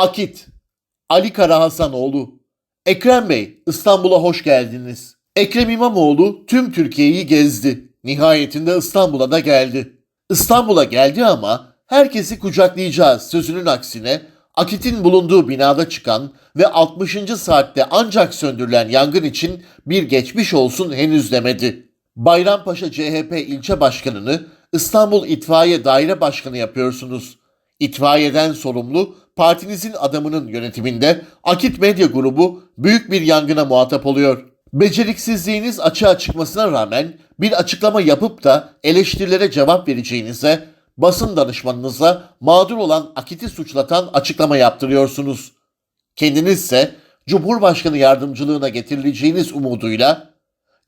Akit, Ali Kara Hasanoğlu, Ekrem Bey İstanbul'a hoş geldiniz. Ekrem İmamoğlu tüm Türkiye'yi gezdi. Nihayetinde İstanbul'a da geldi. İstanbul'a geldi ama herkesi kucaklayacağız sözünün aksine Akit'in bulunduğu binada çıkan ve 60. saatte ancak söndürülen yangın için bir geçmiş olsun henüz demedi. Bayrampaşa CHP ilçe başkanını İstanbul İtfaiye Daire Başkanı yapıyorsunuz. İtfaiyeden sorumlu partinizin adamının yönetiminde Akit Medya Grubu büyük bir yangına muhatap oluyor. Beceriksizliğiniz açığa çıkmasına rağmen bir açıklama yapıp da eleştirilere cevap vereceğinize, basın danışmanınıza mağdur olan Akit'i suçlatan açıklama yaptırıyorsunuz. Kendinizse Cumhurbaşkanı yardımcılığına getirileceğiniz umuduyla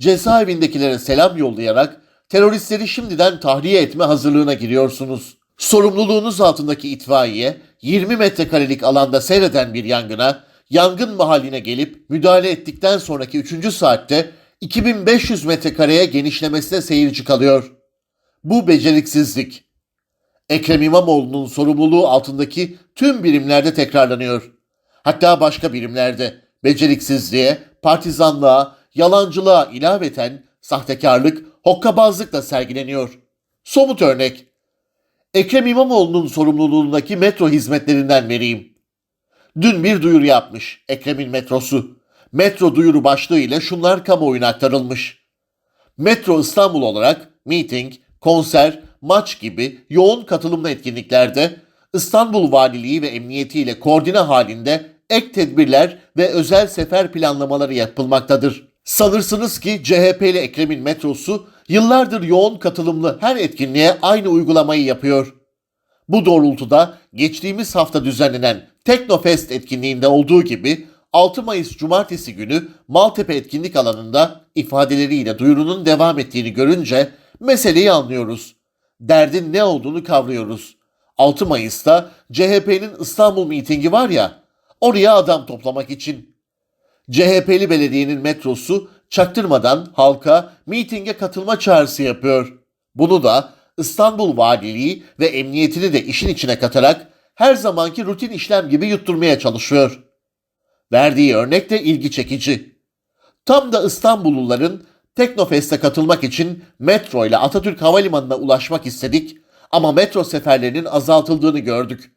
cezaevindekilere selam yollayarak teröristleri şimdiden tahliye etme hazırlığına giriyorsunuz. Sorumluluğunuz altındaki itfaiye 20 metrekarelik alanda seyreden bir yangına yangın mahalline gelip müdahale ettikten sonraki 3. saatte 2500 metrekareye genişlemesine seyirci kalıyor. Bu beceriksizlik. Ekrem İmamoğlu'nun sorumluluğu altındaki tüm birimlerde tekrarlanıyor. Hatta başka birimlerde beceriksizliğe, partizanlığa, yalancılığa ilaveten sahtekarlık, hokkabazlık da sergileniyor. Somut örnek. Ekrem İmamoğlu'nun sorumluluğundaki metro hizmetlerinden vereyim. Dün bir duyuru yapmış Ekrem'in metrosu. Metro duyuru başlığı ile şunlar kamuoyuna aktarılmış. Metro İstanbul olarak meeting, konser, maç gibi yoğun katılımlı etkinliklerde İstanbul Valiliği ve Emniyeti ile koordine halinde ek tedbirler ve özel sefer planlamaları yapılmaktadır. Sanırsınız ki CHP ile Ekrem'in metrosu yıllardır yoğun katılımlı her etkinliğe aynı uygulamayı yapıyor. Bu doğrultuda geçtiğimiz hafta düzenlenen Teknofest etkinliğinde olduğu gibi 6 Mayıs Cumartesi günü Maltepe etkinlik alanında ifadeleriyle duyurunun devam ettiğini görünce meseleyi anlıyoruz. Derdin ne olduğunu kavruyoruz. 6 Mayıs'ta CHP'nin İstanbul mitingi var ya, oraya adam toplamak için. CHP'li belediyenin metrosu çaktırmadan halka mitinge katılma çağrısı yapıyor. Bunu da İstanbul Valiliği ve emniyetini de işin içine katarak her zamanki rutin işlem gibi yutturmaya çalışıyor. Verdiği örnek de ilgi çekici. Tam da İstanbulluların Teknofest'e katılmak için metro ile Atatürk Havalimanı'na ulaşmak istedik ama metro seferlerinin azaltıldığını gördük.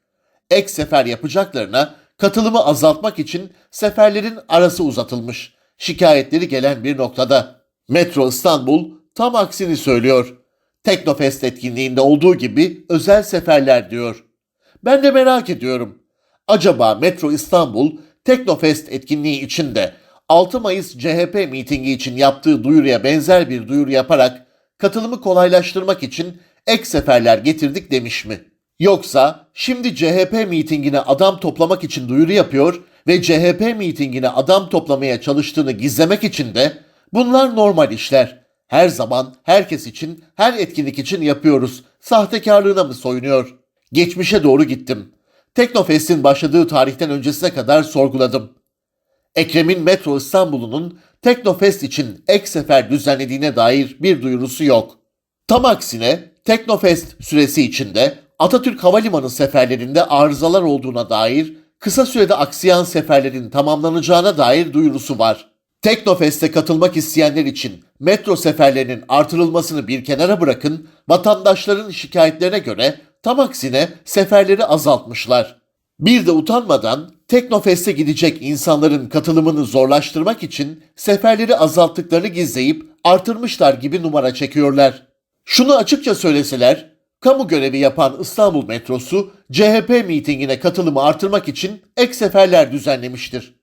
Ek sefer yapacaklarına katılımı azaltmak için seferlerin arası uzatılmış. Şikayetleri gelen bir noktada. Metro İstanbul tam aksini söylüyor. Teknofest etkinliğinde olduğu gibi özel seferler diyor. Ben de merak ediyorum. Acaba Metro İstanbul Teknofest etkinliği için de 6 Mayıs CHP mitingi için yaptığı duyuruya benzer bir duyuru yaparak katılımı kolaylaştırmak için ek seferler getirdik demiş mi? Yoksa şimdi CHP mitingine adam toplamak için duyuru yapıyor ve CHP mitingine adam toplamaya çalıştığını gizlemek için de bunlar normal işler. Her zaman herkes için, her etkinlik için yapıyoruz. Sahtekarlığına mı soyunuyor? Geçmişe doğru gittim. Teknofest'in başladığı tarihten öncesine kadar sorguladım. Ekrem'in Metro İstanbul'unun Teknofest için ek sefer düzenlediğine dair bir duyurusu yok. Tam aksine Teknofest süresi içinde Atatürk Havalimanı seferlerinde arızalar olduğuna dair kısa sürede aksayan seferlerin tamamlanacağına dair duyurusu var. Teknofest'e katılmak isteyenler için metro seferlerinin artırılmasını bir kenara bırakın, vatandaşların şikayetlerine göre tam aksine seferleri azaltmışlar. Bir de utanmadan Teknofest'e gidecek insanların katılımını zorlaştırmak için seferleri azalttıklarını gizleyip artırmışlar gibi numara çekiyorlar. Şunu açıkça söyleseler, kamu görevi yapan İstanbul metrosu CHP mitingine katılımı artırmak için ek seferler düzenlemiştir.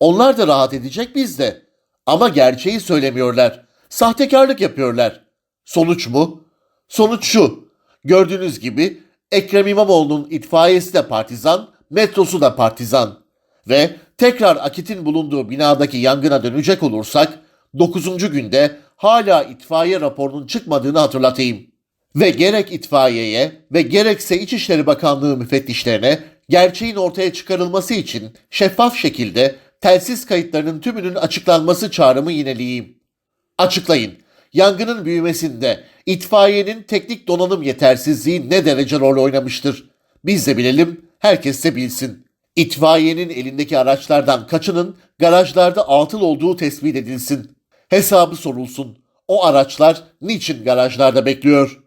Onlar da rahat edecek biz de. Ama gerçeği söylemiyorlar. Sahtekarlık yapıyorlar. Sonuç mu? Sonuç şu. Gördüğünüz gibi Ekrem İmamoğlu'nun itfaiyesi de partizan, metrosu da partizan. Ve tekrar Akit'in bulunduğu binadaki yangına dönecek olursak 9. günde hala itfaiye raporunun çıkmadığını hatırlatayım. Ve gerek itfaiyeye ve gerekse İçişleri Bakanlığı müfettişlerine gerçeğin ortaya çıkarılması için şeffaf şekilde telsiz kayıtlarının tümünün açıklanması çağrımı yineleyeyim. Açıklayın. Yangının büyümesinde itfaiyenin teknik donanım yetersizliği ne derece rol oynamıştır? Biz de bilelim, herkes de bilsin. İtfaiyenin elindeki araçlardan kaçının garajlarda atıl olduğu tespit edilsin. Hesabı sorulsun. O araçlar niçin garajlarda bekliyor?